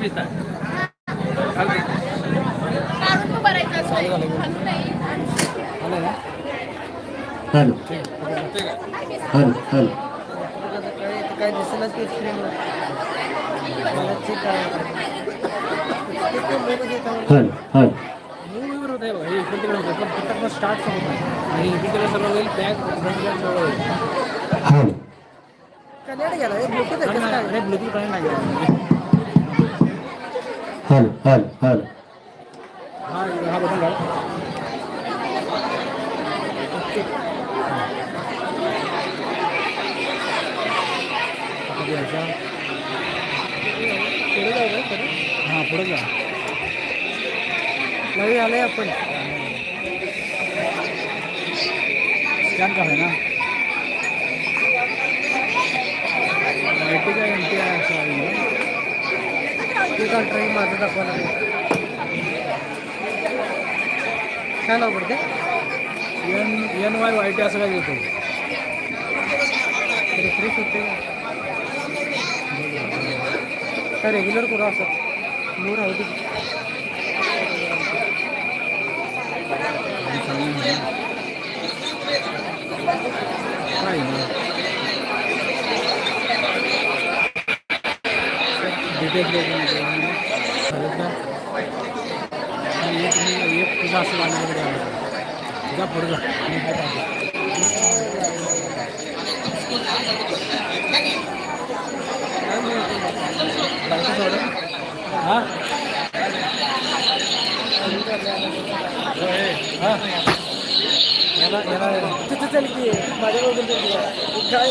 एकवीस hello. Hello hello. काय दिसेलच hello. Hello. Start आणि तिकडे सर्व होईल बॅग होईल हॅलो कनेक्ट गेला ब्लूटूथ ब्लूटूथ कनेक्ट लागेल हॅलो हॅलो हॅलो. हा पुढे जाऊ पुढे जा. नवीन आहे आपण. स्कॅन करायला आहे ना आयटी का एम टी आहे असं आहे ना. कंट्री माझं दाखवायला लागलं. काय नाव पडते N N Y Y T असं काय येतो रिफ्रेश होते काय रेग्युलर करू असं मूड आहे ते काय? ना பொருளாசி வாங்கி கிடையாது இதான் பொருள் ஆ చిత్తలికి మరీ రోజులు ఇంకాయ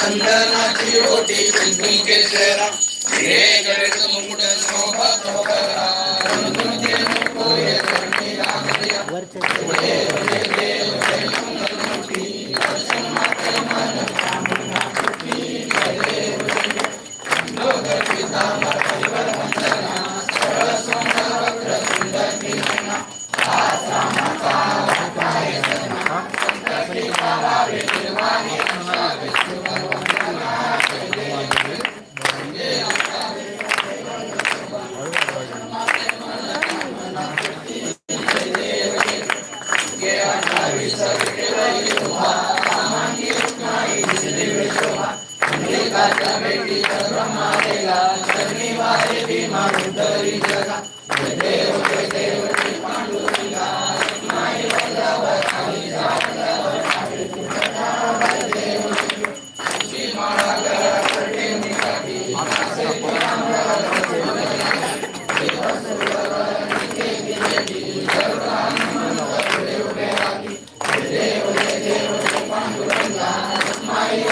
चंदन ज्योति चंदन के शरण हे गणेश मुकुट शोभा शोभा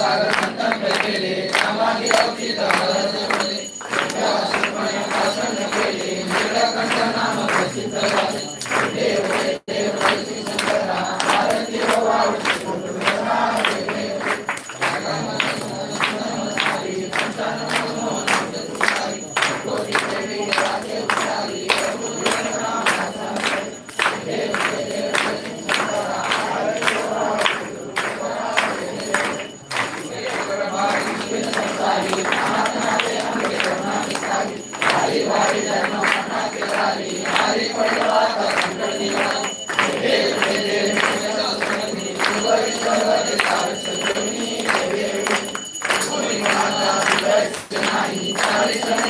सागर संतन बैठे ले समाधि अवचित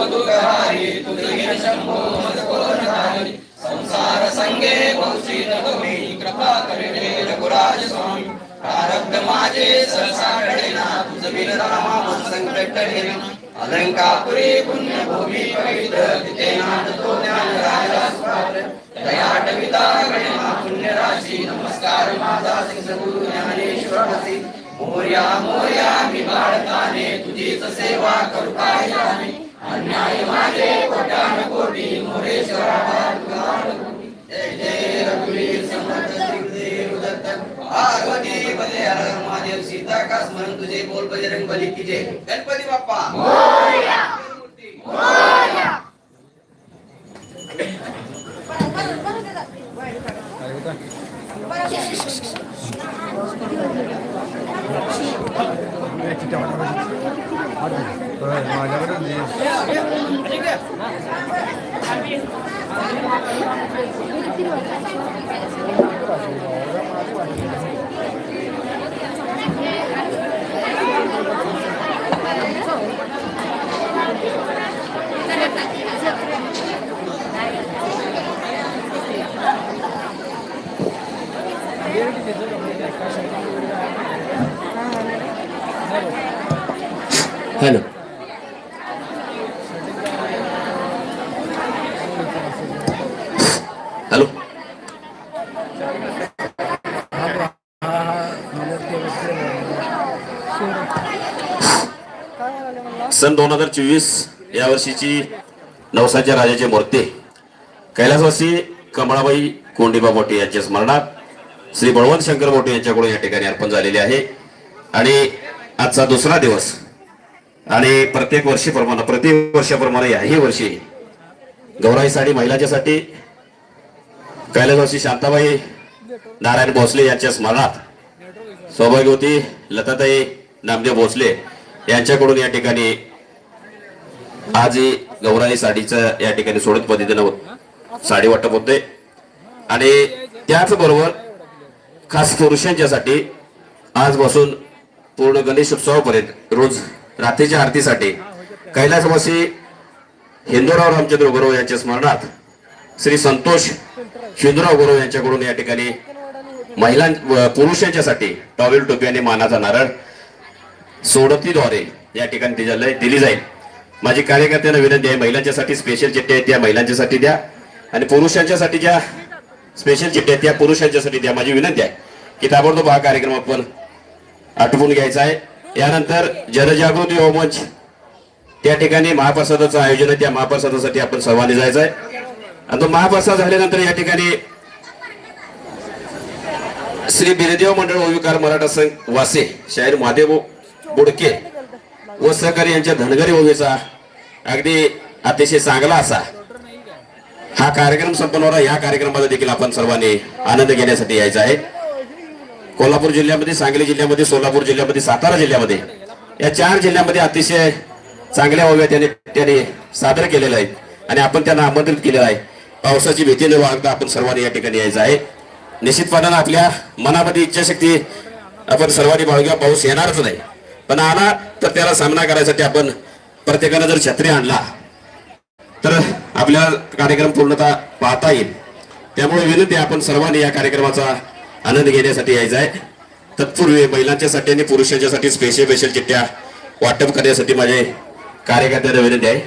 जा पुढे जा मी काय पाहतो हा हा याला याला अलंकापुरी पुण्यभूमी पवित्र तिथे दयाटविता गणिमा पुण्यराशी नमस्कार माझा सिंहगुरु ज्ञानेश्वरासी मोर्या मोर्या मी बाळकाने तुझीच सेवा करू काय अन्याय माझे कोटान कोटी मोरेश्वरा जय जय रघुवीर समर्थ श्रीदेव दत्त पार्वती पदे हर महादेव सीता का स्मरण तुझे बोल बजरंग बली की जय गणपती बाप्पा 이렇게 되죠? हॅलो हॅलो सन दोन हजार चोवीस या वर्षीची नवसाच्या राजाचे मूर्ती कैलासवासी कमळाबाई कोंडीबा मोठे यांच्या स्मरणात श्री बळवंत शंकर मोठे यांच्याकडून या ठिकाणी अर्पण झालेले आहे. आणि आजचा दुसरा दिवस आणि प्रत्येक वर्षीप्रमाणे प्रति वर्षाप्रमाणे याही वर्षी गौराई साडी महिलांच्यासाठी कैलासवासी शांताबाई नारायण भोसले यांच्या स्मरणात सौभाग्यवती लताताई नामदेव भोसले यांच्याकडून या ठिकाणी आज गौराई साडीचं या ठिकाणी सोडत पद्धतीनं साडी वाटप होते. आणि त्याचबरोबर खास पुरुषांच्यासाठी आजपासून पूर्ण गणेश उत्सवापर्यंत रोज रात्रीच्या आरतीसाठी. कैलासवासी हिंदूराव रामचंद्र गुरव यांच्या स्मरणात श्री संतोष हिंदूराव गुरव यांच्याकडून या ठिकाणी महिलां पुरुषांच्यासाठी टॉवेल टोपी आणि मानाचा नारळ सोडतीद्वारे या ठिकाणी तिच्या दिली जाईल. माझी कार्यकर्त्यांना विनंती आहे महिलांच्यासाठी स्पेशल चिठ्ठ्या आहेत त्या महिलांच्यासाठी द्या आणि पुरुषांच्यासाठी ज्या स्पेशल चिठ्ठ्या आहेत त्या पुरुषांच्यासाठी द्या. माझी विनंती आहे की ताबडतोब हा कार्यक्रम आपण आटवून घ्यायचा आहे. यानंतर जनजागृती होमंच त्या ठिकाणी महाप्रसादाचं आयोजन आहे. त्या महाप्रसादासाठी आपण सर्वांनी जायचं आहे आणि तो महाप्रसाद झाल्यानंतर या ठिकाणी श्री बिरदेव मंडळ ओविकार मराठा संघ वासे शाहीर महादेव बुडके व सहकारी यांच्या धनगरी ओवीचा अगदी अतिशय चांगला असा हा कार्यक्रम संपन्न होणार. या कार्यक्रमाचा देखील आपण सर्वांनी आनंद घेण्यासाठी यायचा आहे. कोल्हापूर जिल्ह्यामध्ये सांगली जिल्ह्यामध्ये सोलापूर जिल्ह्यामध्ये सातारा जिल्ह्यामध्ये या चार जिल्ह्यामध्ये अतिशय चांगल्या ओव्या त्याने त्याने सादर केलेल्या आहेत आणि आपण त्यांना आमंत्रित केलेलं आहे. पावसाची भीती न बाळगता आपण सर्वांनी या ठिकाणी यायचं आहे. निश्चितपणानं आपल्या मनामध्ये इच्छाशक्ती आपण सर्वांनी बाळगा पाऊस येणारच नाही. पण आला तर त्याला सामना करायसाठी आपण प्रत्येकानं जर छत्री आणला तर आपल्याला कार्यक्रम पूर्णतः पाहता येईल. त्यामुळे विनंती आपण सर्वांनी या कार्यक्रमाचा आनंद घेण्यासाठी यायचा आहे. तत्पूर्वी महिलांच्यासाठी आणि पुरुषांच्यासाठी स्पेशल स्पेशल चिठ्ठ्या वाटप करण्यासाठी माझे कार्यकर्त्यांना विनंती आहे.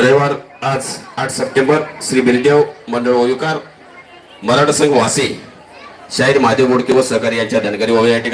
रविवार आज आठ सप्टेंबर श्री बिरदेव मंडळ ओयुकार मराठा संघ वासे शाहीर महादेव बोडके व सहकारी यांच्या धनगरी या ठिकाणी